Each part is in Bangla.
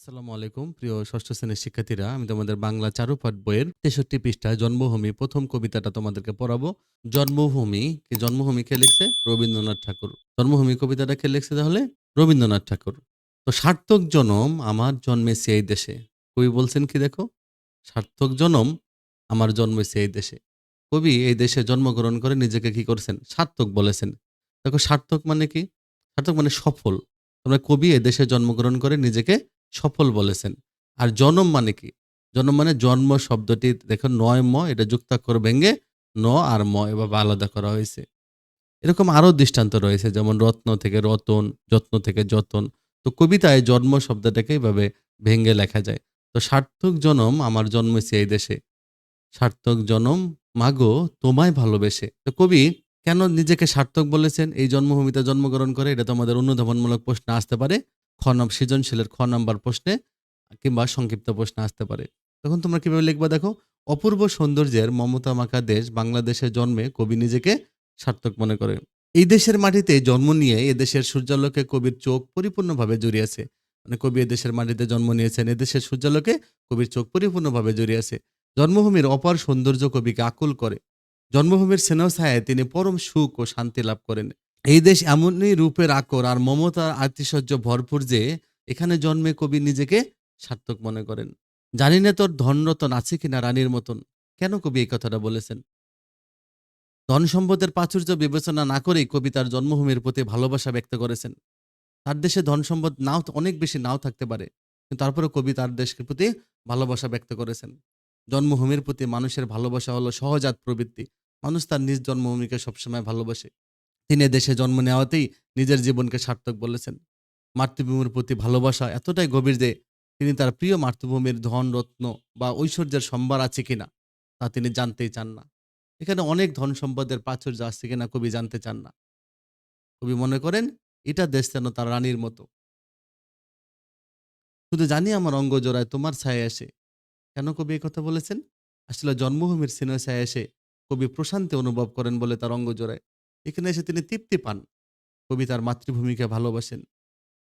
আসসালামু আলাইকুম, প্রিয় ষষ্ঠ শ্রেণির শিক্ষার্থীরা। আমি তোমাদের বাংলা চারুপাঠ বইয়ের তেষট্টি পৃষ্ঠায় জন্মভূমি, প্রথম কবিতাটা তোমাদেরকে পড়াবো। জন্মভূমি জন্মভূমি কে লিখছে? রবীন্দ্রনাথ ঠাকুর। জন্মভূমি কবিতাটা কে লিখছে তাহলে? রবীন্দ্রনাথ ঠাকুর। তো সার্থক জনম আমার জন্মেছে এই দেশে। কবি বলছেন কি দেখো? সার্থক জনম আমার জন্মেছে এই দেশে। কবি এই দেশে জন্মগ্রহণ করে নিজেকে কি করেছেন? সার্থক বলেছেন। দেখো, সার্থক মানে কি? সার্থক মানে সফল। তোমরা কবি এ দেশে জন্মগ্রহণ করে নিজেকে সফল বলেছেন। আর জনম মানে কি? জনম মানে জন্ম শব্দটি দেখো নয় ম, এটা যুক্তাক্ষর ভেঙে ন আর ম এভাবে আলাদা করা হয়েছে। এরকম আরও দৃষ্টান্ত রয়েছে, যেমন রত্ন থেকে রতন, যত্ন থেকে যতন। তো কবিতায় জন্ম শব্দটাকে এইভাবে ভেঙে লেখা যায়। তো সার্থক জনম আমার জন্মেছে এই দেশে। সার্থক জনম, মাগো, তোমায় ভালোবেসে। তো কবি কেন নিজেকে সার্থক বলেছেন? এই জন্মভূমিতে জন্মগ্রহণ করে, এটা তোমাদের অনুধাবনমূলক প্রশ্ন আসতে পারে। খ নম্বর সৃজনশীলের খ নম্বর প্রশ্নে কিংবা সংক্ষিপ্ত প্রশ্নে আসতে পারে। তখন তোমরা কীভাবে লিখবা দেখো? অপূর্ব সৌন্দর্যের মমতা মাখা দেশ বাংলাদেশে জন্মে কবি নিজেকে সার্থক মনে করে। এই দেশের মাটিতে জন্ম নিয়ে এদেশের সূর্যালোকে কবির চোখ পরিপূর্ণভাবে জড়িয়েছে মানে কবি এদেশের মাটিতে জন্ম নিয়েছেন এদেশের সূর্যালোকে কবির চোখ পরিপূর্ণভাবে জড়িয়েছে জন্মভূমির অপার সৌন্দর্য কবিকে আকুল করে। জন্মভূমির স্নেহ ছায়ায় তিনি পরম সুখ ও শান্তি লাভ করেন। এই দেশ এমনই রূপের আকর আর মমতার আতিশয্য ভরপুর যে এখানে জন্মে কবি নিজেকে সার্থক মনে করেন। জানি না তোর ধনরতন আছে কিনা রানীর মতন। কেন কবি এই কথাটা বলেছেন? ধন সম্পদের প্রাচুর্য বিবেচনা না করেই কবি তার জন্মভূমির প্রতি ভালোবাসা ব্যক্ত করেছেন। তার দেশে ধন সম্পদ নাও, অনেক বেশি নাও থাকতে পারে, কিন্তু তারপরে কবি তার দেশের প্রতি ভালোবাসা ব্যক্ত করেছেন। জন্মভূমির প্রতি মানুষের ভালোবাসা হলো সহজাত প্রবৃত্তি। মানুষ তার নিজ জন্মভূমিকে সবসময় ভালোবাসে। তিনি দেশে জন্ম নেওয়াতেই নিজের জীবনকে সার্থক বলেছেন। মাতৃভূমির প্রতি ভালোবাসা এতটাই গভীর যে তিনি তার প্রিয় মাতৃভূমির ধন, রত্ন বা ঐশ্বর্যের সম্ভার আছে কিনা তা তিনি জানতেই চান না। এখানে অনেক ধন সম্পদের প্রাচুর্য আছে কিনা কবি জানতে চান না। কবি মনে করেন, এটা দেশ যেন তার রানীর মতো। শুধু জানি আমার অঙ্গ জোড়ায় তোমার ছায়া এসে। কেন কবি কথা বলেছেন? আসলে জন্মভূমির সিনেমা ছায়া এসে কবি প্রশান্তি অনুভব করেন বলে তার অঙ্গ জোড়ায়। এখানে এসে তিনি তৃপ্তি পান। কবি তার মাতৃভূমিকে ভালোবাসেন।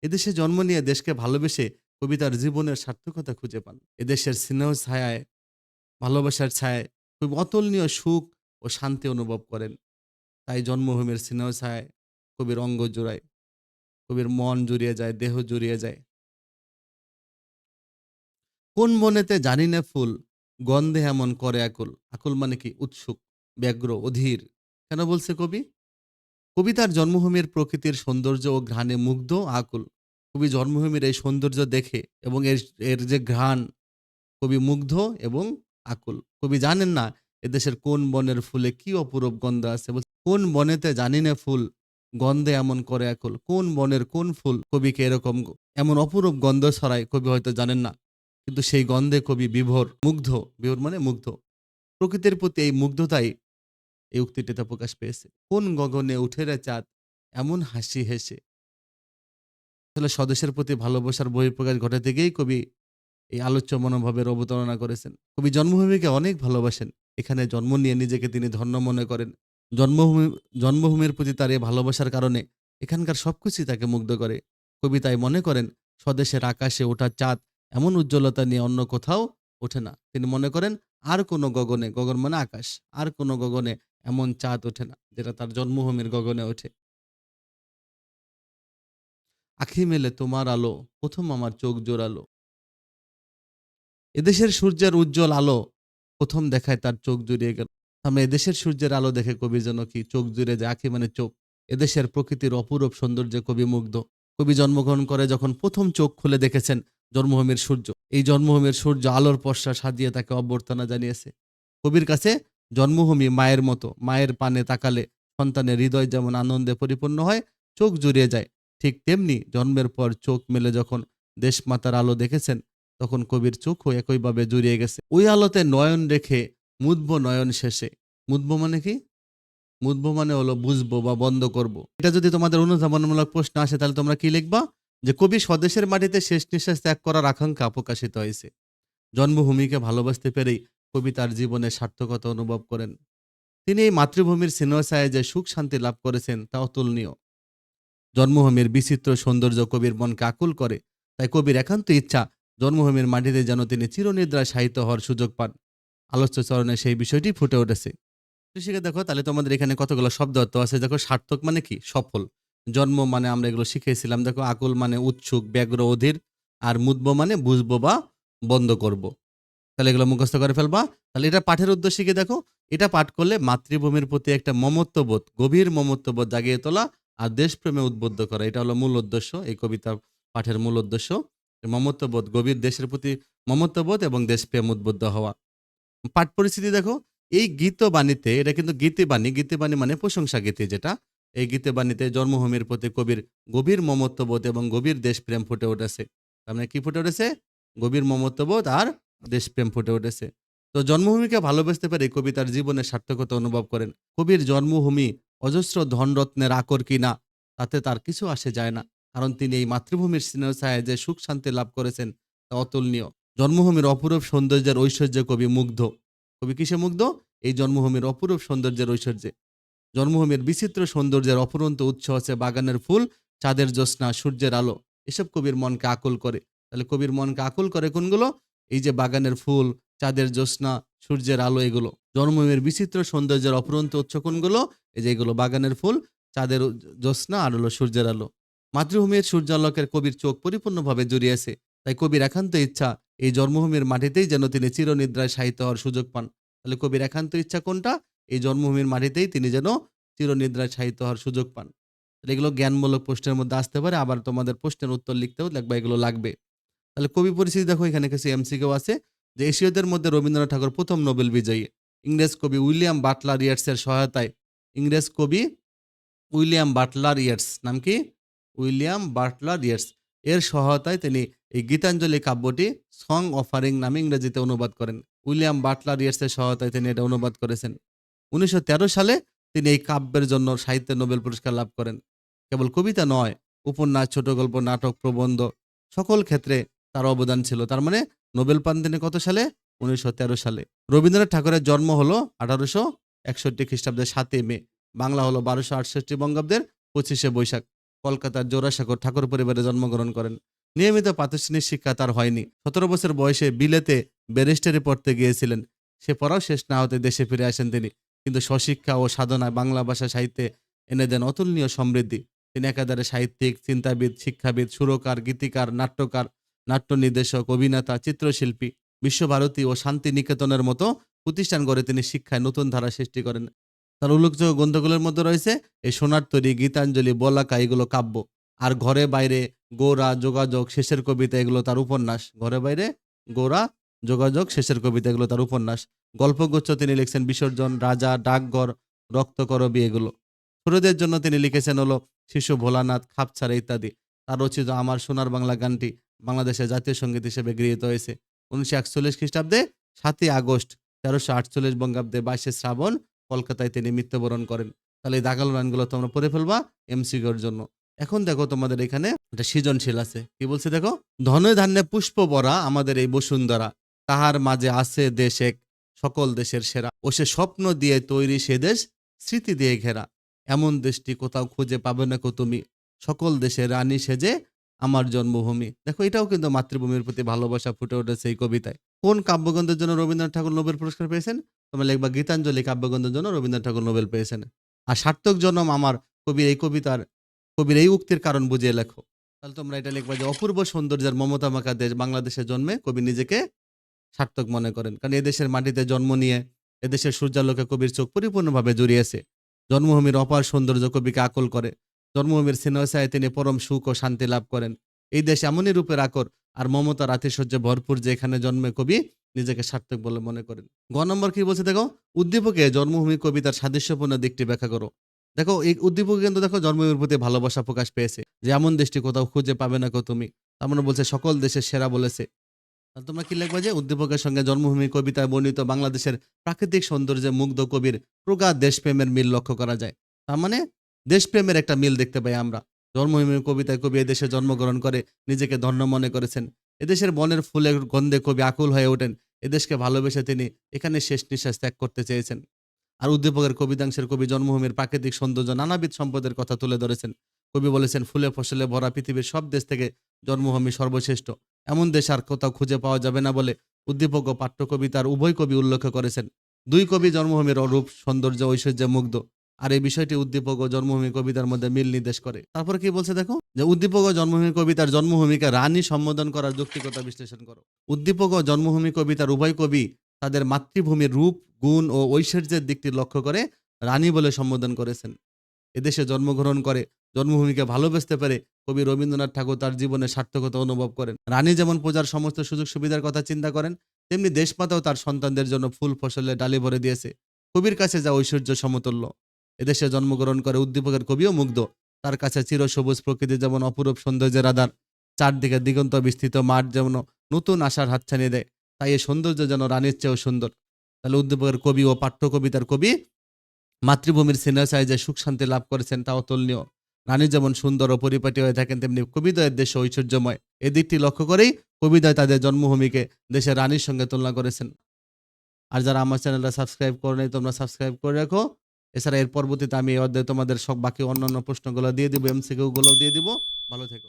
এদেশে জন্ম নিয়ে দেশকে ভালোবেসে কবি তার জীবনের সার্থকতা খুঁজে পান। এদেশের স্নেহ ছায়ায়, ভালোবাসার ছায়ায় কবি অতুলনীয় সুখ ও শান্তি অনুভব করেন। তাই জন্মভূমির স্নেহ ছায় কবির অঙ্গ জোড়ায়, কবির মন জুড়িয়ে যায়, দেহ জুড়িয়ে যায়। কোন বনেতে জানি না ফুল, গন্ধে এমন করে আকুল। আকুল মানে কি? উৎসুক, ব্যগ্র, অধীর। কেন বলছে কবি? কবিতার জন্মভূমির প্রকৃতির সৌন্দর্য ও ঘ্রাণে মুগ্ধ আকুল। কবি জন্মভূমির এই সৌন্দর্য দেখে এবং এর এর যে ঘ্রাণ, কবি মুগ্ধ এবং আকুল। কবি জানেন না এদেশের কোন বনের ফুলে কি অপরূপ গন্ধ আছে কোন বনেতে জানি না ফুল গন্ধে এমন করে আকুল। কোন বনের কোন ফুল কবিকে এরকম এমন অপরূপ গন্ধ ছড়ায় কবি হয়তো জানেন না। কিন্তু সেই গন্ধে কবি বিভোর, মুগ্ধ, বিভোর মানে মুগ্ধ। প্রকৃতির প্রতি এই মুগ্ধতাই এই উক্তিটিতে প্রকাশ পেয়েছে। কোন গগনে উঠে রে চাঁদ? এমন হাসি হেসে। আসলে স্বদেশের প্রতি ভালোবাসার বহিঃপ্রকাশ ঘটাতে গিয়েই কবি এই আলোচ্য মনোভাবের অবতারণা করেছেন। কবি জন্মভূমিকে অনেক ভালোবাসেন। এখানে জন্ম নিয়ে নিজেকে তিনি ধন্য মনে করেন। জন্মভূমি, জন্মভূমির প্রতি তার এই ভালোবাসার কারণে এখানকার সবকিছুই তাকে মুগ্ধ করে। কবি তাই মনে করেন, স্বদেশের আকাশে ওঠা চাঁদ এমন উজ্জ্বলতা নিয়ে অন্য কোথাও ওঠে না। তিনি মনে করেন, আর কোনো গগনে, গগন মানে আকাশ, আর কোনো গগনে এমন চাঁদ ওঠে না, যেটা তার জন্মভূমির গগনে ওঠে। আখি মেলে তোমার আলো, প্রথম আমার চোখ জোরালো এদেশের সূর্যের উজ্জ্বল আলো, প্রথম দেখায় তার চোখ জুড়িয়ে গেল। আমি এদেশের সূর্যের আলো দেখে কবি যেন কি চোখ জুড়ে যায়, আখি মানে চোখ। এদেশের প্রকৃতির অপূরব সৌন্দর্যে কবি মুগ্ধ। কবি জন্মগ্রহণ করে যখন প্রথম চোখ খুলে দেখেছেন জন্মভূমির সূর্য। এই জন্মভূমির সূর্য আলোর পশ্চা সাজিয়ে তাকে অভ্যর্থনা জানিয়েছে। কবির কাছে জন্মভূমি মায়ের মতো, মায়ের পানে তাকালে সন্তানের হৃদয় যেমন আনন্দে পরিপূর্ণ হয়, চোখ জুড়িয়ে যায়। ঠিক তেমনি জন্মের পর চোখ মেলে যখন দেশমাতার আলো দেখেছেন, তখন কবির চোখও একইভাবে জুড়িয়ে গেছে। ওই আলোতে নয়ন রেখে মুদব নয়ন শেষে। মুদব মানে কি? মুদব মানে হলো বুঝব বা বন্ধ করব। এটা যদি তোমাদের অনুধাবনমূলক প্রশ্ন আসে, তাহলে তোমরা কি লিখবা? যে কবি স্বদেশের মাটিতে শেষ নিঃশ্বাস ত্যাগ করার আকাঙ্ক্ষা প্রকাশিত হয়েছে। জন্মভূমিকে ভালোবাসতে পেরেই কবি তার জীবনে সার্থকতা অনুভব করেন। তিনি এই মাতৃভূমির স্নেহসায় যে সুখ শান্তি লাভ করেছেন, তা অতুলনীয়। জন্মভূমির বিচিত্র সৌন্দর্য কবির মনকে আকুল করে, তাই কবির একান্ত ইচ্ছা জন্মভূমির মাটিতে যেন তিনি চিরনিদ্রায় সাহিত্য হওয়ার সুযোগ পান। আলোচ্য চরণে সেই বিষয়টি ফুটে উঠেছে। শিখে দেখো, তাহলে তোমাদের এখানে কতগুলো শব্দ অর্থ আছে? দেখো, সার্থক মানে কি? সফল। জন্ম মানে আমরা এগুলো শিখেছিলাম দেখো, আকুল মানে উৎসুক, ব্যগ্র, অধীর, আর মুদব মানে বুঝব বা বন্ধ করব। তাহলে এগুলো মুখস্থ করে ফেলবা। তাহলে এটা পাঠের উদ্দেশ্যে কি দেখো, এটা পাঠ করলে মাতৃভূমির প্রতি একটা মমত্ববোধ গভীর মমত্ববোধ জাগিয়ে তোলা আর দেশপ্রেমে উদ্বুদ্ধ করা, এটা হলো মূল উদ্দেশ্য এই কবিতা পাঠের মূল উদ্দেশ্য। মমত্ববোধ গভীর দেশের প্রতি মমত্ববোধ এবং দেশপ্রেম উদ্বুদ্ধ হওয়া। পাঠ পরিস্থিতি দেখো, এই গীতবাণীতে এটা কিন্তু গীতিবাণী গীতিবাণী মানে প্রশংসা গীতি যেটা। এই গীতবাণীতে জন্মভূমির প্রতি কবির গভীর মমত্ববোধ এবং গভীর দেশপ্রেম ফুটে উঠেছে। তার মানে কি ফুটে উঠেছে? গভীর মমত্ববোধ আর দেশপ্রেম ফুটে উঠেছে। তো জন্মভূমিকে ভালোবাসতে পেরে কবি তার জীবনের সার্থকতা অনুভব করেন। কবির জন্মভূমি অজস্র ধনরত্নের আকর কিনা, তাতে তার কিছু আসে যায় না। কারণ তিনি এই মাতৃভূমির স্নেহ ছায় যে সুখ শান্তি লাভ করেছেন, তা অতুলনীয়। জন্মভূমির অপরূপ সৌন্দর্যের ঐশ্বর্যে কবি মুগ্ধ। কবি কিসে মুগ্ধ? এই জন্মভূমির অপরূপ সৌন্দর্যের ঐশ্বর্যে। জন্মভূমির বিচিত্র সৌন্দর্যের অপরন্ত উৎস আছে বাগানের ফুল, চাঁদের জ্যোৎস্না, সূর্যের আলো। এসব কবির মনকে আকুল করে। তাহলে কবির মনকে আকুল করে কোনগুলো? এই যে বাগানের ফুল, চাঁদের জ্যোৎস্না, সূর্যের আলো, এগুলো। জন্মভূমির বিচিত্র সৌন্দর্যের অপরন্ত উৎস কোনগুলো? এই যে এগুলো, বাগানের ফুল, চাঁদের জ্যোৎস্না আর হলো সূর্যের আলো। মাতৃভূমির সূর্যালোকের কবির চোখ পরিপূর্ণভাবে জড়িয়েছে, তাই কবির একান্ত ইচ্ছা এই জন্মভূমির মাটিতেই যেন তিনি চিরনিদ্রায় সাহিত্য হওয়ার সুযোগ পান। তাহলে কবির একান্ত ইচ্ছা কোনটা? এই জন্মভূমির মাটিতেই তিনি যেন চিরনিদ্রায় সাহিত্য হওয়ার সুযোগ পান। এগুলো জ্ঞানমূলক প্রশ্নের মধ্যে আসতে পারে, আবার তোমাদের প্রশ্নের উত্তর লিখতেও লাগবে এগুলো লাগবে। তাহলে কবি পরিস্থিতি দেখো, এখানে কিছু এমসিকেও আছে যে এশীয়দের মধ্যে রবীন্দ্রনাথ ঠাকুর প্রথম নোবেল বিজয়ী। ইংরেজ কবি উইলিয়াম বাটলার ইয়ার্সের সহায়তায়। ইংরেজ কবি উইলিয়াম বাটলার ইয়ার্স, নাম কি? William Butler Yeats. এর সহায়তায় তিনি এই গীতাঞ্জলি কাব্যটি সং অফারিং নামে ইংরেজিতে অনুবাদ করেন। উইলিয়াম বাটলার ইয়ার্সের সহায়তায় তিনি এটা অনুবাদ করেছেন। উনিশশো তেরো সালে তিনি এই কাব্যের জন্য সাহিত্যে নোবেল পুরস্কার লাভ করেন। কেবল কবিতা নয়, উপন্যাস ছোট গল্প নাটক, প্রবন্ধ, সকল ক্ষেত্রে তার অবদান ছিল। তার মানে নোবেল পান তিনি কত সালে? উনিশশো তেরো সালে। রবীন্দ্রনাথ ঠাকুরের জন্ম হলো আঠারোশো একষট্টি খ্রিস্টাব্দের সাতই মে। বাংলা হলো বারোশো আটষট্টি বঙ্গাব্দের পঁচিশে বৈশাখ। কলকাতার জোড়াসাগর ঠাকুর পরিবারে জন্মগ্রহণ করেন। নিয়মিত প্রাতিষ্ঠানিক শিক্ষা তার হয়নি। সতেরো বছর বয়সে বিলেতে ব্যারিস্টারি পড়তে গিয়েছিলেন। সে পড়াও শেষ না হতে দেশে ফিরে আসেন তিনি। কিন্তু স্বশিক্ষা ও সাধনায় বাংলা ভাষা সাহিত্যে এনে দেন অতুলনীয় সমৃদ্ধি। তিনি একাধারে সাহিত্যিক, চিন্তাবিদ, শিক্ষাবিদ, সুরকার, গীতিকার, নাট্যকার নাট্য নির্দেশক অভিনেতা, চিত্রশিল্পী, বিশ্বভারতী ও শান্তি নিকেতনের মতো প্রতিষ্ঠান গড়ে তিনি শিক্ষায় নতুন ধারা সৃষ্টি করেন। তার উল্লেখযোগ্য গ্রন্থগুলোর মধ্যে রয়েছে, এই সোনার তৈরি, গীতাঞ্জলি, বলাকা, এগুলো কাব্য। আর ঘরে বাইরে গোরা, যোগাযোগ, শেষের কবিতা, এগুলো তার উপন্যাস। ঘরে বাইরে গোরা, যোগাযোগ, শেষের কবিতা, এগুলো তার উপন্যাস। গল্পগুচ্ছ তিনি লিখছেন বিসর্জন, রাজা, ডাকঘর, রক্তকরবি, এগুলো। ছোটদের জন্য তিনি লিখেছেন হলো শিশু, ভোলানাথ, খাপছাড়া ইত্যাদি। তার রচিত আমার সোনার বাংলা গানটি বাংলাদেশের জাতীয় সংগীত হিসেবে গৃহীত হয়েছে। উনিশশো একচল্লিশ খ্রিস্টাব্দে সাতই আগস্ট তেরোশো আটচল্লিশ বঙ্গাব্দে বাইশে শ্রাবণ কলকাতায় তিনি মৃত্যুবরণ করেন। তাহলে এই দাগালো লাইনগুলো তোমরা পড়ে ফেলবা এমসিকিউর জন্য। এখন দেখো তোমাদের এখানে একটা সৃজনশীল আছে। কি বলছে দেখো? ধনে ধান্যে পুষ্প বরা আমাদের এই বসুন্ধরা, তাহার মাঝে আছে দেশ এক, সকল দেশের সেরা। ও সে স্বপ্ন দিয়ে তৈরি সে দেশ, স্মৃতি দিয়ে ঘেরা। এমন দেশটি কোথাও খুঁজে পাবে না কো তুমি? সকল দেশের রানী সেজে আমার জন্মভূমি। দেখো, এটাও কিন্তু মাতৃভূমির প্রতি ভালোবাসা ফুটে উঠেছে এই কবিতায়। কোন কাব্যগ্রন্থের জন্য রবীন্দ্রনাথ ঠাকুর নোবেল পুরস্কার পেয়েছেন? তোমরা লিখবা গীতাঞ্জলি কাব্যগ্রন্থের জন্য রবীন্দ্রনাথ ঠাকুর নোবেল পেয়েছেন। আর সার্থক জন্ম আমার কবির এই কবিতার, কবির এই উক্তির কারণ বুঝিয়ে লেখো। তাহলে তোমরা এটা লিখবা যে অপূর্ব সৌন্দর্যের মমতা মাখা দেশ বাংলাদেশের জন্মে কবি নিজেকে সার্থক মনে করেন। কারণ এদেশের মাটিতে জন্ম নিয়ে এদেশের সূর্যালোকে কবির চোখ পরিপূর্ণভাবে জড়িয়েছে। জন্মভূমির অপার সৌন্দর্য কবিকে আকল করে। জন্মভূমির সিনেমায় তিনি পরম সুখ ও শান্তি লাভ করেন। এই দেশ এমনই রূপের আকর আর মমতার আতিশয্যে ভরপুর যে এখানে জন্মে কবি নিজেকে সার্থক বলে মনে করেন। গ নম্বর কি বলছে দেখো? উদ্দীপকে জন্মভূমি কবিতার সাদৃশ্যপূর্ণ দিকটি ব্যাখ্যা করো। দেখো, এই উদ্দীপকে কিন্তু দেখো জন্মভূমির প্রতি ভালোবাসা প্রকাশ পেয়েছে যে এমন দেশটি কোথাও খুঁজে পাবে না কো তুমি। তার মানে বলছে সকল দেশের সেরা বলেছে। তোমরা কি লিখবা যে উদ্দীপকের সঙ্গে জন্মভূমি কবিতায় বর্ণিত বাংলাদেশের প্রাকৃতিক সৌন্দর্যে মুগ্ধ কবির প্রগাঢ় দেশপ্রেমের মিল লক্ষ্য করা যায়। তার মানে দেশপ্রেমের একটা মিল দেখতে পাই আমরা। জন্মভূমির কবিতায় কবি এদেশে জন্মগ্রহণ করে, নিজেকে ধন্য মনে করেছেন। এদেশের বনের ফুলের গন্ধে কবি আকুল হয়ে ওঠেন। এদেশকে ভালোবেসে তিনি এখানে শেষ নিঃশ্বাস ত্যাগ করতে চেয়েছেন। আর উদ্দীপকের কবিতাংশের কবি জন্মভূমির প্রাকৃতিক সৌন্দর্য নানাবিধ সম্পদের কথা তুলে ধরেছেন। কবি বলেছেন, ফুলে ফসলে ভরা পৃথিবীর সব দেশ থেকে জন্মভূমি সর্বশ্রেষ্ঠ। এমন দেশ আর কোথাও খুঁজে পাওয়া যাবে না বলে উদ্দীপক ও পাঠ্য কবিতার উভয় কবি উল্লেখ করেছেন। দুই কবি জন্মভূমির অরূপ সৌন্দর্য ঐশ্বর্যে মুগ্ধ। আর এই বিষয়টি উদ্দীপক ও জন্মভূমি কবিতার মধ্যে মিল নির্দেশ করে। তারপর কি বলছে দেখো? যে উদ্দীপক ও জন্মভূমি কবিতার জন্মভূমিকে রানী সম্বোধন করার যৌক্তিকতা বিশ্লেষণ করো। উদ্দীপক ও জন্মভূমি কবিতার উভয় কবি তাদের মাতৃভূমির রূপ, গুণ ও ঐশ্বর্যের দিকটি লক্ষ্য করে রানী বলে সম্বোধন করেছেন। এদেশে জন্মগ্রহণ করে, জন্মভূমিকে ভালোবাসতে পারে কবি রবীন্দ্রনাথ ঠাকুর তার জীবনে সার্থকতা অনুভব করেন। রানী যেমন প্রজার সমস্ত সুযোগ সুবিধার কথা চিন্তা করেন, তেমনি দেশমাতাও তার সন্তানদের জন্য ফুল ফসলে ডালি ভরে দিয়েছে। কবির কাছে যা ঐশ্বর্য সমতুল্য। এদেশে জন্মগ্রহণ করে উদ্দীপকের কবিও মুগ্ধ। তার কাছে চিরসবুজ প্রকৃতি যেমন অপরূপ সৌন্দর্যের আধার, চারদিকে দিগন্ত বিস্তৃত মাঠ যেমন নতুন আশার হাতছানি দেয়, তাই এই সৌন্দর্য যেন রানীর চেয়েও সুন্দর। তাহলে উদ্দীপকের কবি ও পাঠ্য কবিতার কবি মাতৃভূমির সিনেসায় যে সুখ শান্তি লাভ করেছেন তা অতুলনীয় রানী যেমন সুন্দর ও পরিপাটি হয়ে থাকেন, তেমনি কবিদয়ের দেশ ঐশ্বর্যময়। এ দিকটি লক্ষ্য করেই কবিদয় তাদের জন্মভূমিকে দেশের রানীর সঙ্গে তুলনা করেছেন। আর যারা আমার চ্যানেলটা সাবস্ক্রাইব করে নেই তোমরা সাবস্ক্রাইব করে রাখো। এছাড়া এর পরবর্তীতে আমি তোমাদের সব বাকি অন্যান্য প্রশ্নগুলো দিয়ে দিব এমসিকিউ গুলো দিয়ে দিব। ভালো থেকো।